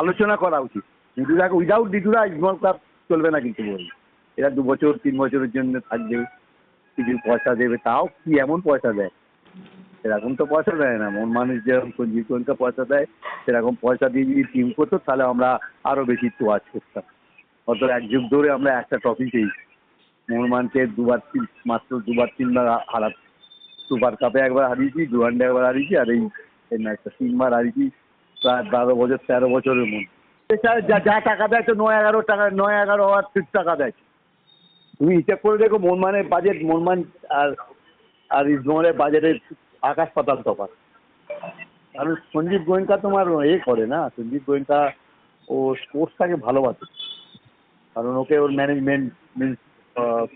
আলোচনা করা উচিত। নিটুরা উইদাউট নিটুরা স্মল ক্লাব চলবে না কিন্তু বলি এরা দু বছর, তিন বছরের জন্য থাকবে, কিছু পয়সা দেবে, তাও কি এমন পয়সা দেয়? সেরকম তো পয়সা দেয় না। মন মানুষ যেরকম সঞ্জীব গোয়েঙ্কা পয়সা দেয়, সেরকম পয়সা দিয়ে যদি টিম করতো, তাহলে আমরা আরও বেশি তোয়াজ করতাম। অত এক যুগ ধরে আমরা একটা ট্রফি পেয়েছি। মোহনমানকে দুবার তিন, মাত্র দুবার তিনবার হারা সুপার কাপে একবার হারিয়েছি ডুয়ান্ডে একবার হারিয়েছি, আর এই ম্যাচটা তিনবার হারিয়েছি। প্রায় বারো বছর তেরো বছরের মধ্যে। এছাড়া যা যা টাকা দেয় তো নয় এগারো টাকা নয় এগারো আর ঠিক টাকা দেয়। তুমি হিসাব করে দেখো মোহনমানের বাজেট মোহনমান আর আর ইসমলের বাজেটের আকাশ পাতাল তফাৎ। কারণ সঞ্জীব গোয়েঙ্কা তোমার এ করে না সঞ্জীব গোয়েঙ্কা ও স্পোর্টসটাকে ভালোবাসে। কারণ ওকে ওর ম্যানেজমেন্ট মিনস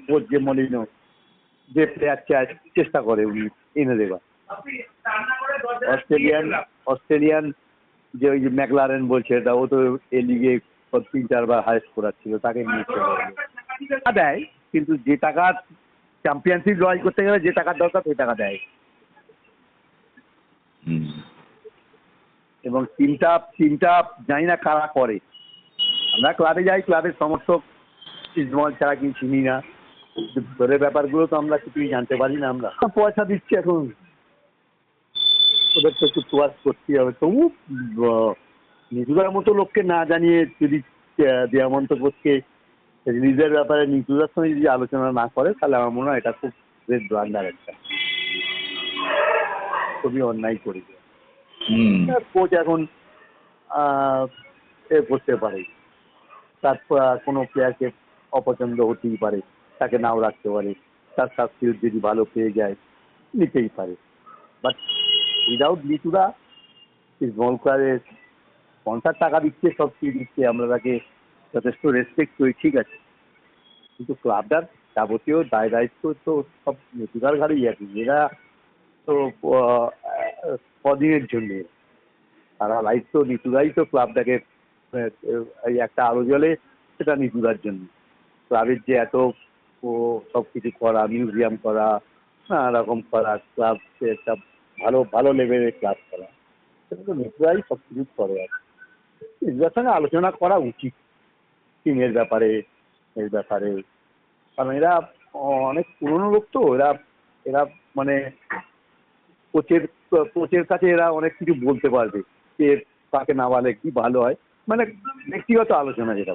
কোচ যে মলিনো যে প্লেয়ার চায় চেষ্টা করে উনি এনে দেবার। অস্ট্রেলিয়ান অস্ট্রেলিয়ান যে ওই যে ম্যাকলারেন বলছে এটা ও তো এ লিগে তিন চারবার হায়েস্ট করাচ্ছিল তাকে নিয়ে চলে টাকা দেয় কিন্তু যে টাকা চ্যাম্পিয়নশিপ লড়াই করতে গেলে যে টাকার দরকার সেই টাকা দেয়। এবং টিমটা টিমটা জানি না কারা করে। আমরা ক্লাবে যাই ক্লাবের সমর্থক ইসমল ছাড়া কি চিনি না। ভিতরের ব্যাপারগুলো তো আমরা কিছুই জানতে পারি না আমরা। পয়সা দিচ্ছি এখন। ওদের তো একটু তোয়াজ করতেই হবে। তবু নিজুদার মতো লোককে না জানিয়ে যদি দেয়ামন্ত কোচকে রিলিজের ব্যাপারে নিজুদার সঙ্গে যদি আলোচনা না করে তাহলে আমার মনে হয় এটা খুব বেশ ব্লান্ডার একটা। খুবই অন্যায় করেছে কোচ এখন এ করতে পারে। তারপর কোনো প্লেয়ারকে অপছন্দ হতেই পারে। তাকে নাও রাখতে পারে। তার সাবস্টিটিউট যদি ভালো পেয়ে যায় নিতেই পারে। বাট উইদাউট লিটুরা মলকারের পঞ্চাশ টাকা দিচ্ছে, সব কিছু দিচ্ছে, আমরা তাকে যথেষ্ট রেসপেক্ট করি, ঠিক আছে। কিন্তু ক্লাবটার যাবতীয় দায় দায়িত্ব তো সব লিটুরার ঘাড়েই আছে, এরা তো কদিনের জন্যে। সারা লাইফ তো নিচুরাই তো ক্লাবটাকে একটা আলো জ্বলে, সেটা নিচুরার জন্য। ক্লাবের যে এত সব কিছু করা মিউজিয়াম করা, নানা রকম করা ক্লাব একটা ভালো ভালো লেভেলের ক্লাব করা। তো নিচুরাই সব কিছু করে আর নিচুরার সঙ্গে আলোচনা করা উচিত টিমের ব্যাপারে, এর ব্যাপারে। কারণ এরা অনেক পুরনো লোক তো, এরা এরা মানে কোচের কোচের কাছে এরা অনেক কিছু বলতে পারবে, কে কাকে নামালে কি ভালো হয়। মানে ব্যক্তিগত আলোচনা যেটা